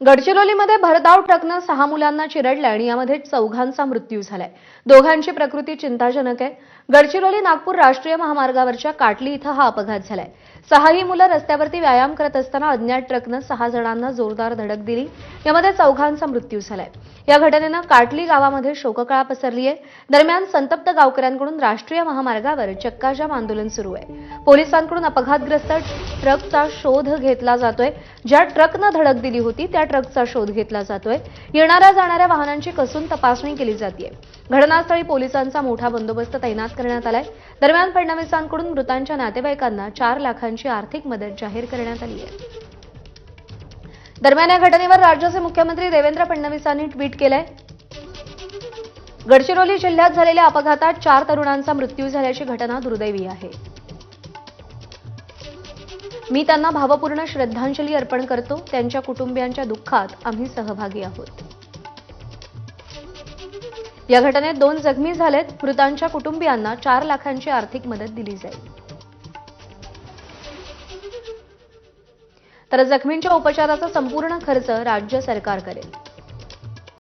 गडचिरोलीमध्ये भरधाव ट्रकनं सहा मुलांना चिरडलं आणि यामध्ये चौघांचा मृत्यू झालाय. दोघांची प्रकृती चिंताजनक आहे. गडचिरोली नागपूर राष्ट्रीय महामार्गावरच्या काटली इथं हा अपघात झालाय. सहाही मुलं रस्त्यावरती व्यायाम करत असताना अज्ञात ट्रकनं सहा जणांना जोरदार धडक दिली. यामध्ये चौघांचा मृत्यू झालाय. या घटनेनं काटली गावामध्ये शोककळा पसरली आहे. दरम्यान संतप्त गावकऱ्यांकडून राष्ट्रीय महामार्गावर चक्काजाम आंदोलन सुरू आहे. पोलिसांकडून अपघातग्रस्त ट्रकचा शोध घेतला जातोय. ज्या ट्रकनं धडक दिली होती त्या ट्रकचा शोध घेतला जातोय. येणाऱ्या जाणाऱ्या वाहनांची कसून तपासणी केली जाते घटनास्थळी पोलिसांचा मोठा बंदोबस्त तैनात करण्यात आलाय. दरम्यान फडणवीसांकडून मृतांच्या नातेवाईकांना चार लाखांची आर्थिक मदत जाहीर करण्यात आली आहे. दरम्यान या घटनेवर राज्याचे मुख्यमंत्री देवेंद्र फडणवीसांनी ट्विट केलंय. गडचिरोली जिल्ह्यात झालेल्या अपघातात चार तरुणांचा मृत्यू झाल्याची घटना दुर्दैवी आहे. मी त्यांना भावपूर्ण श्रद्धांजली अर्पण करतो. त्यांच्या कुटुंबियांच्या दुःखात आम्ही सहभागी आहोत. या घटनेत दोन जखमी झालेत. मृतांच्या कुटुंबियांना चार लाखांची आर्थिक मदत दिली जाईल. तर जखमींच्या उपचाराचा संपूर्ण खर्च राज्य सरकार करेल